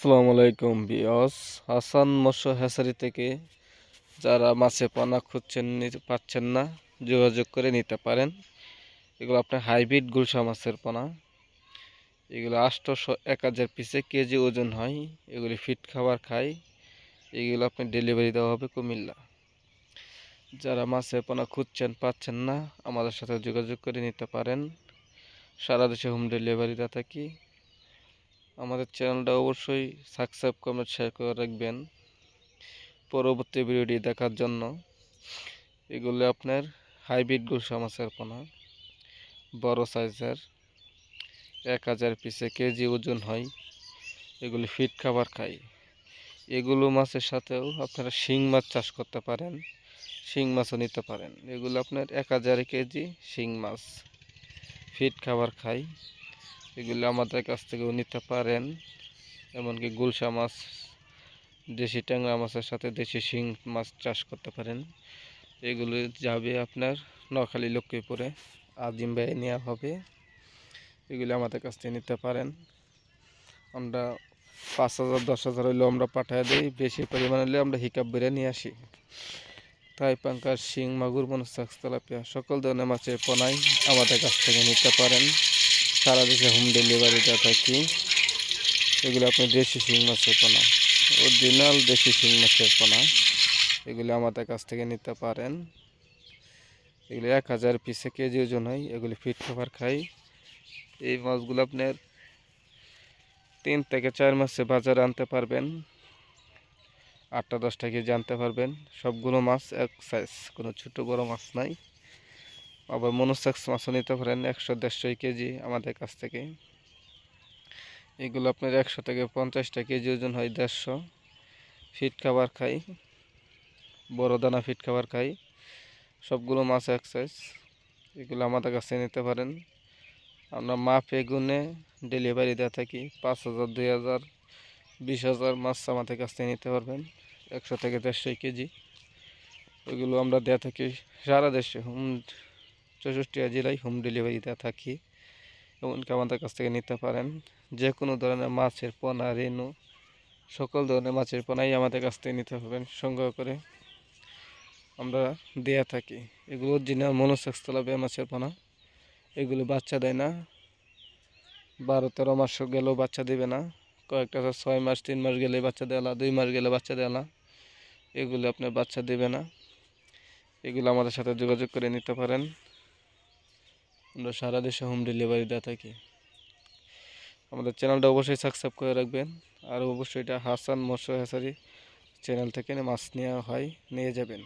আসসালামু আলাইকুম বিয়স হাসান মৎস্য হ্যাসারি থেকে যারা মাছে পানা খুঁজছেন পাচ্ছেন না, যোগাযোগ করে নিতে পারেন। এগুলো আপনার হাইব্রিড গুলশা মাছের পোনা। এগুলো আটশোশো এক হাজার পিসে কেজি ওজন হয়। এগুলি ফিট খাবার খায়। এগুলো আপনি ডেলিভারি দেওয়া হবে কুমিল্লা। যারা মাছের পোনা খুঁজছেন, পাচ্ছেন না, আমাদের সাথে যোগাযোগ করে নিতে পারেন। সারা দেশে হোম ডেলিভারি দেওয়া থাকি। আমাদের চ্যানেলটা অবশ্যই সাবস্ক্রাইব কমেন্ট শেয়ার করে রাখবেন পরবর্তী ভিডিওটি দেখার জন্য। এগুলো আপনার হাইব্রিড গুলশা মাছের পোনা, বড় সাইজের, এক হাজার পিসে কেজি ওজন হয়, এগুলি ফিট খাবার খায়। এগুলো মাছের সাথেও আপনারা শিং মাছ চাষ করতে পারেন, শিং মাছও নিতে পারেন। এগুলো আপনার এক হাজার কেজি শিং মাছ ফিট খাবার খায়। এগুলো আমাদের কাছ থেকেও নিতে পারেন। এমনকি গুলশা মাছ, দেশি ট্যাংরা মাছের সাথে দেশি শিং মাছ চাষ করতে পারেন। এগুলো যাবে আপনার নোয়াখালী, লক্ষ্মীপুরে। আজিম ভাই নেওয়া হবে। এগুলো আমাদের কাছ থেকে নিতে পারেন। আমরা পাঁচ হাজার, দশ হাজার হইলেও আমরা পাঠিয়ে দিই। বেশি পরিমাণ হলে আমরা হিকাপ বেড়ে নিয়ে আসি। তাই পাঙ্কার শিং, মাগুর তেলাপিয়া সকল ধরনের মাছের পোনাই আমাদের কাছ থেকে নিতে পারেন। সারা দেশে হোম ডেলিভারি দেওয়া থাকি। এগুলো আপনি দেশি শিং মাছের পোনা অরিজিনাল দেশি শিং মাছের পোনা, এগুলি আমাদের কাছ থেকে নিতে পারেন। এগুলি এক হাজার পিসে কেজি ওজন হয়, এগুলি ফিট খাবার খাই। এই মাছগুলো আপনার তিন থেকে চার মাসে বাজারে আনতে পারবেন। আটটা দশটা কেজি আনতে পারবেন। সবগুলো মাছ এক সাইজ কোনো ছোটো বড় মাছ নাই। আবার মনোসেক্স মাছও নিতে পারেন, একশো দেড়শো কেজি আমাদের কাছ থেকে। এগুলো আপনার একশো থেকে পঞ্চাশটা কেজি ওজন হয়, দেড়শো। ফিট খাবার খাই, বড় দানা ফিট খাবার খাই, সবগুলো মাছ এক সাইজ এগুলো আমাদের কাছে নিতে পারেন। আমরা মাপে গুনে ডেলিভারি দেওয়া থাকি, পাঁচ হাজার, দুই হাজার, বিশ হাজার মাছ আমাদের কাছ থেকে নিতে পারবেন, একশো থেকে দেড়শো কেজি। ওইগুলো আমরা দেওয়া থাকি সারা দেশে। হোম চৌষট্টি জেলায় হোম ডেলিভারি দেওয়া থাকি। এমনকি আমাদের কাছ থেকে নিতে পারেন। যে কোনো ধরনের মাছের পোনা, রেনু, সকল ধরনের মাছের পোনাই আমাদের কাছ থেকে নিতে পারবেন। সংগ্রহ করে আমরা দেয়া থাকি। এগুলো অরিজিনাল মনোসেক্স তলাবে মাছের পোনা। এগুলো বাচ্চা দেয় না। বারো তেরো মাস গেলেও বাচ্চা দেবে না। কয়েকটা ছয় মাস, তিন মাস গেলে বাচ্চা দেওয়া দুই মাস গেলে বাচ্চা দেওয়া এগুলো আপনার বাচ্চা দেবে না। এগুলো আমাদের সাথে যোগাযোগ করে নিতে পারেন। আমরা সারা দেশে হোম ডেলিভারি দেওয়া থাকি। আমাদের চ্যানেলটা অবশ্যই সাবস্ক্রাইব করে রাখবেন। আর অবশ্যই এটা হাসান মৎস্য হেসারি চ্যানেল থেকে মাছ নেওয়া হয়, নিয়ে যাবেন।